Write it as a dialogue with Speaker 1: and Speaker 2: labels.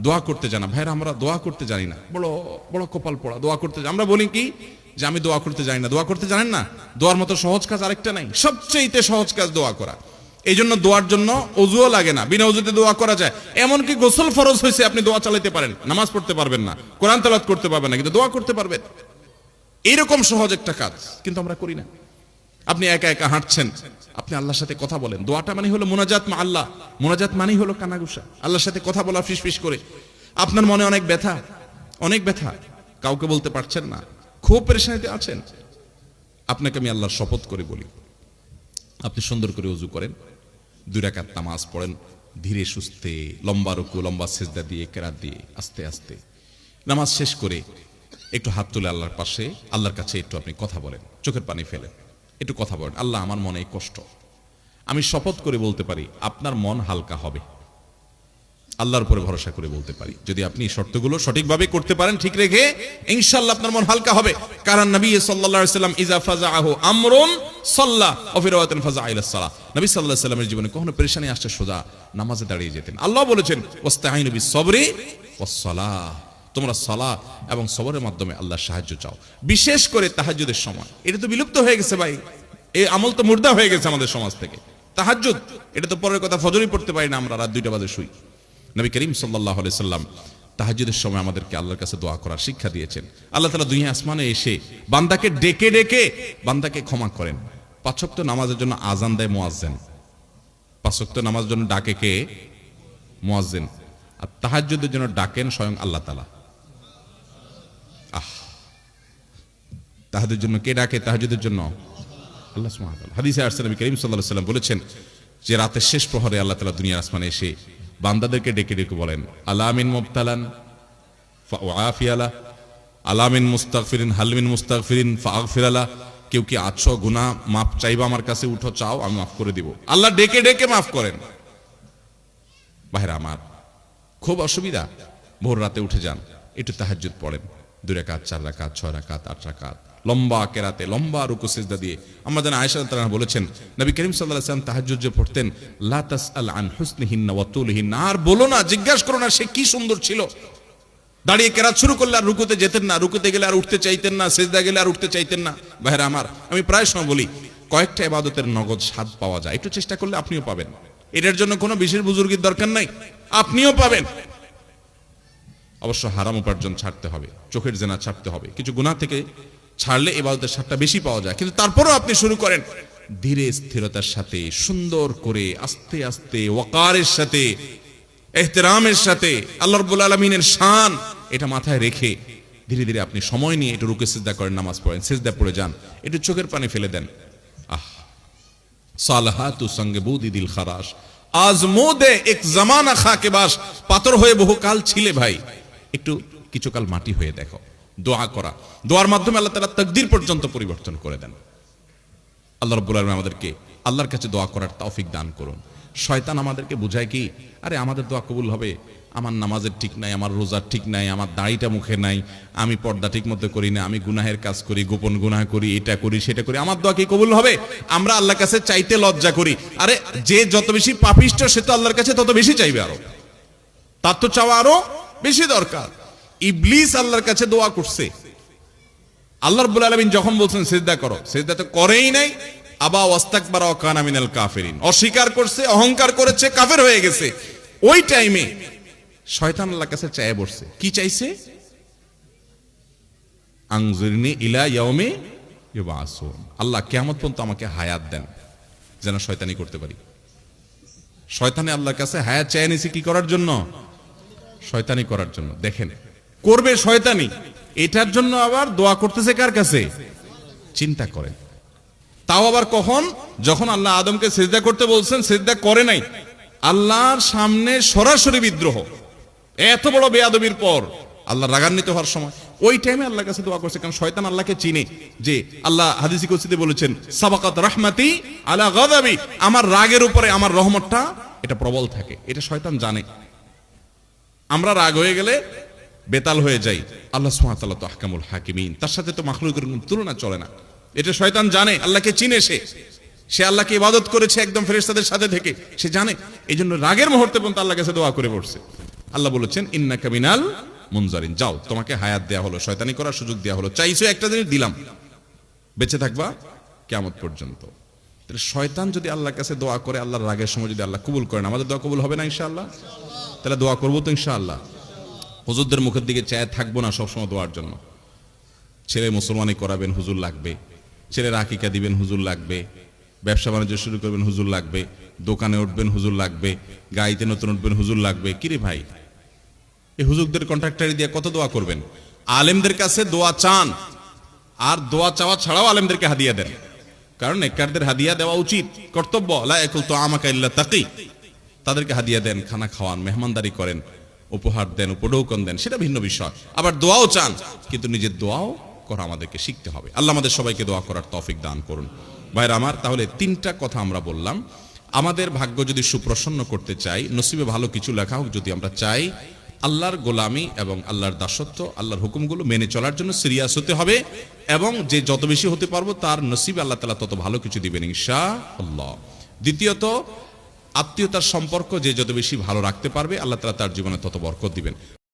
Speaker 1: দোয়া করতে জানা। ভাইরা, আমরা দোয়া করতে জানি না। বড় বড় কপাল পড়া, দোয়া করতে আমরা বলি কি? যে আমি দোয়া করতে জানি না। দোয়া করতে জানেন না? দোয়ার মতো সহজ কাজ আরেকটা নাই। সবচেয়ে সহজ কাজ দোয়া করা। এই জন্য দোয়ার জন্য অজুও লাগে না। বিনা অজুতে দোয়া করা যায়। এমনকি গোসল ফরজ হয়েছে, আপনি দোয়া চালাতে পারেন। নামাজ পড়তে পারবেন না। কোরআন তালাত করতে পারবেন না। কিন্তু দোয়া করতে পারবেন। এইরকম সহজ একটা কাজ। কিন্তু আমরা করি না। আপনি একা একা হাঁটছেন, আপনি আল্লাহর সাথে কথা বলেন। দোয়াটা মানে হলো মোনাজাত মা আল্লাহ। মোনাজাত মানেই হলো কানাগুসা আল্লাহর সাথে কথা বলা ফিস করে। আপনার মনে অনেক ব্যথা অনেক ব্যথা। কাউকে বলতে পারছেন না। খুব পরেশানিতে আছেন। আপনাকে আমি আল্লাহর শপথ করে বলি। আপনি সুন্দর করে উজু করেন। দুই রাকাত নামাজ পড়েন। ধীরে সুস্থে, লম্বা রুকু, লম্বা সেজদা দিয়ে, কেরাত দিয়ে, আস্তে আস্তে। নামাজ শেষ করে একটু হাত তুলে আল্লাহর পাশে, আল্লাহর কাছে একটু আপনি কথা বলেন। চোখের পানি ফেলেন। একটু কথা বলেন। আল্লাহ আমার মনে কষ্ট। আমি শপথ করে বলতে পারি, আপনার মন হালকা হবে। আল্লাহর উপরে ভরসা করে বলতে পারি। যদি আপনি শর্তগুলো সঠিকভাবে করতে পারেন, ঠিক রেখে ইনশাআল্লাহ আপনার মন হালকা হবে। কারণ নবী সাল্লাল্লাহু আলাইহি সাল্লাম, ইজা ফাজাআহু আমরুন সাল্লা ও ফি রাওয়াতিন ফাজা ইলা সালাহ। নবী আলাইহি সাল্লামের জীবনে কখনো পেরেশানি আসছে সোজা নামাজে দাঁড়িয়ে যেতেন। আল্লাহ বলেছেন ওয়াস্তাইনু বিস সবরি ওয়াস তোমরা সলা এবং সবরের মাধ্যমে আল্লাহর সাহায্য চাও। বিশেষ করে তাহাজ্জুদের সময়। এটা তো বিলুপ্ত হয়ে গেছে ভাই। এই আমল তো মুর্দা হয়ে গেছে আমাদের সমাজ থেকে। তাহাজ্জুদ, এটা তো পরের কথা ফজরই পড়তে পারি না আমরা, রাত দুইটা বাজে শুই। নবী করিম সাল্লাহ সাল্লাম তাহাজুদের সময় আমাদেরকে আল্লাহর কাছে দোয়া করার শিক্ষা দিয়েছেন। আল্লাহ তালা দুনিয়া আসমানে এসে বান্দাকে ডেকে ডেকে বান্দাকে ক্ষমা করেন। পাঁচক্ত নামাজের জন্য আজান দেয় মোয়াজ্জেন। পাঁচক্ত নামাজের জন্য ডাকে কে? মোয়াজ্জেন। আর তাহাজুদের জন্য ডাকেন স্বয়ং আল্লাহ তালা তাহাদের জন্য কে ডাকে? তাহাজুদের জন্য। আল্লাহ তাআলা। হাদিসে আসছে করিম আলাইহি সাল্লাম বলেছেন যে রাতের শেষ প্রহরে আল্লাহ তালা দুনিয়ার আসমানে এসে বান্দাদেরকে ডেকে ডেকে বলেন, আলামিন মুবতালান ফাআফিয়ালা আলামিন মুস্তাগফিরিন হালমিন মুস্তাগফিরিন ফাগফিরালা কেউ কি আছো? গুনাহ মাফ চাইবা আমার কাছে? উঠো, চাও, আমি মাফ করে দিব। আল্লাহ ডেকে ডেকে মাফ করেন। বাহিরা আমার, খুব অসুবিধা, ভোর রাতে উঠে যান, একটু তাহাজ্জুদ পড়েন। দুই রাকাত চার রাকাত ছয় রাকাত আট রাকাত লম্বা কেরাতে, লম্বা রুকু সিজদা দিয়ে। আমরা যেন আয়েশা তারা বলেছেন, নবী করিম সাল্লাল্লাহু আলাইহি ওয়াসাল্লাম তাহাজ্জুদ যে পড়তেন, লা তাসআল আন হুসনিহিন্না ওয়া তুলিহিন্না। আর বলো না, জিজ্ঞাসা করো না, সে কি সুন্দর ছিল। দাঁড়িয়ে কেরাত শুরু করলে আর রুকুতে যেতেন না, রুকুতে গেলে আর উঠতে চাইতেন না, সেজদা গেলে আর উঠতে চাইতেন না। ভাইরা আমার, আমি প্রায় সময় বলি, কয়েকটা ইবাদতের নগদ স্বাদ পাওয়া যায়, একটু চেষ্টা করলে আপনিও পাবেন। এটার জন্য কোনো বিশেষ বুজুর্গের দরকার নাই, আপনিও পাবেন। অবশ্য হারাম উপার্জন ছাড়তে হবে, চোখের জেনা ছাড়তে হবে। কিছু গুনাহ থেকে ছাড়লে এবাদতের স্বাদটা বেশি পাওয়া যায়। কিন্তু তারপরেও আপনি শুরু করেন, ধীরে স্থিরতার সাথে, সুন্দর করে, আস্তে আস্তে, ওয়াকারের সাথে, এহতেরামের সাথে, আল্লাহ রব্বুল আলমিনের শান এটা মাথায় রেখে ধীরে ধীরে আপনি সময় নিয়ে একটু রুকে সিজদা করেন, নামাজ পড়েন, সিজদা পড়ে যান, একটু চোখের পানি ফেলে দেন। আহ, সালহাতু সঙ্গে বৌদি দিল খারাস আজ মোদে এক জামানা খাকে বাস, পাথর হয়ে বহুকাল ছিলে ভাই। একটু কিছুকাল মাটি হয়ে দেখো। দোয়া করা। দোয়ার মাধ্যমে আল্লাহ তালা তকদির পর্যন্ত পরিবর্তন করে দেন। আল্লাহ রব্বুল আলম আমাদেরকে আল্লাহর কাছে দোয়া করার তৌফিক দান করুন। শয়তান আমাদেরকে বোঝায় কি, আরে আমাদের দোয়া কবুল হবে। আমার নামাজের ঠিক নাই, আমার রোজার ঠিক নাই, আমার দাড়িটা মুখে নাই, আমি পর্দা ঠিক মতো করি না, আমি গুনাহের কাজ করি, গোপন গুনাহ করি, এটা করি, সেটা করি, আমার দোয়া কি কবুল হবে? আমরা আল্লাহর কাছে চাইতে লজ্জা করি। আরে যে যত বেশি পাপিষ্ট, সে তো আল্লাহর কাছে তত বেশি চাইবে আরও। তার তো চাওয়া আরও বেশি দরকার। ইবলিস আল্লাহর কাছে দোয়া করছে। আল্লাহ রব্বুল আলমিন যখন বলছেন, সেজদা করো। সেজদা তো করেই নাই। আবা ওয়াস্তাকবার অকান আমিনাল কাফেরিন। অস্বীকার করছে, অহংকার করেছে, কাফের হয়ে গেছে। ওই টাইমে শয়তান আল্লাহর কাছে চায় বসছে। কি চাইছে? আংজুরনি ইলা ইয়াউমে ইউবাসুন। আল্লাহ কিয়ামত পর্যন্ত আমাকে হায়াত দেন, যেন শয়তানি করতে পারি। শয়তানে আল্লাহর কাছে হায়াত চায় নিছে কি করার জন্য? শয়তানি করার জন্য। দেখেন, করবে শয়তানি, এটার জন্য আবার দোয়া করতেছে কার কাছে? চিন্তা করেন। তাও আবার কখন? যখন আল্লাহ আদমকে সেজদা করতে বলছেন, সেজদা করে নাই। আল্লাহর সামনে সরাসরি বিদ্রোহ। এত বড় বেয়াদবির পর আল্লাহ রাগান্বিত হওয়ার সময়। ওই টাইমে আল্লাহর কাছে দোয়া করছে, কারণ শয়তান আল্লাহকে চিনে যে আল্লাহ হাদিসি কুসিতে বলেছেন, সাবাকাত রাহমাতি আলা গাদাবি। আমার রাগের উপরে আমার রহমতটা, এটা প্রবল থাকে। এটা শয়তান জানে। আমরা রাগ হয়ে গেলে বেতাল হয়ে যাই। আল্লাহ সুমাতাল্লাহ তো আহকামুল হাকিমিন। তার সাথে তো মাখলুকের কোনো তুলনা চলে না। এটা শয়তান জানে, আল্লাহকে চিনে সে। সে আল্লাহকে ইবাদত করেছে একদম ফেরেশতাদের সাথে থেকে। সে জানে। এই জন্য রাগের মুহূর্তে পর্যন্ত আল্লাহ কাছে দোয়া করে পড়ছে। আল্লাহ বলেছেন ইন্না কামিনাল মুনজারিন। যাও, তোমাকে হায়াত দেয়া হলো, শয়তানি করার সুযোগ দেয়া হলো। চাইছো একটা জিনিস, দিলাম। বেঁচে থাকবা কেমন পর্যন্ত। তাহলে শয়তান যদি আল্লাহর কাছে দোয়া করে, আল্লাহর রাগের সময় যদি আল্লাহ কবুল করেন, আমাদের দোয়া কবুল হবে না ইনশাআল্লাহ? তাহলে দোয়া করব তো ইনশাআল্লাহ। হুজুরদের মুখের দিকে চায় থাকব না সবসময় দোয়ার জন্য। ছেলে মুসলমানি করাবেন, হুজুর লাগবে। ছেলে আকিকা দিবেন, হুজুর লাগবে। ব্যবসা বাণিজ্য শুরু করবেন, হুজুর লাগবে। দোকানে উঠবেন, হুজুর লাগবে। গাড়িতে নতুন উঠবেন, হুজুর লাগবে। কিরে ভাই? এই হুজুরদের কন্ট্রাক্টারি দিয়ে কত দোয়া করবেন? আলেমদের কাছে দোয়া চান। আর দোয়া চাওয়া ছাড়াও আলেমদেরকে হাদিয়া দেন। কারণ নেককারদের হাদিয়া দেওয়া উচিত, কর্তব্য। লা একুল তো আমাকা ইল্লা তাকি। তাদেরকে হাদিয়া দেন, খানা খাওয়ান, মেহমানদারি করেন, উপহার দেন, উপঢৌকন দেন, সেটা ভিন্ন বিষয়। আবার দোয়াও চান, কিন্তু নিজের দোয়াও করা আমাদেরকে শিখতে হবে। আল্লাহ আমাদের সবাইকে দোয়া করার তৌফিক দান করুন। ভাইরা আমার, তাহলে তিনটা কথা আমরা বললাম। আমাদের ভাগ্য যদি সুপ্রসন্ন করতে চাই, নসিবে ভালো কিছু লেখা হোক যদি আমরা চাই আল্লাহর গোলামি এবং আল্লাহর দাসত্ব, আল্লাহর হুকুমগুলো মেনে চলার জন্য সিরিয়াস হতে হবে এবং যে যত বেশি হতে পারব তার নসিব আল্লাহ তালা তত ভালো কিছু দিবেন ইনশা আল্লাহ দ্বিতীয়ত, আত্মীয়তার সম্পর্ক যে যত বেশি ভালো রাখতে পারবে আল্লাহ তালা তার জীবনে তত বরকত দিবেন।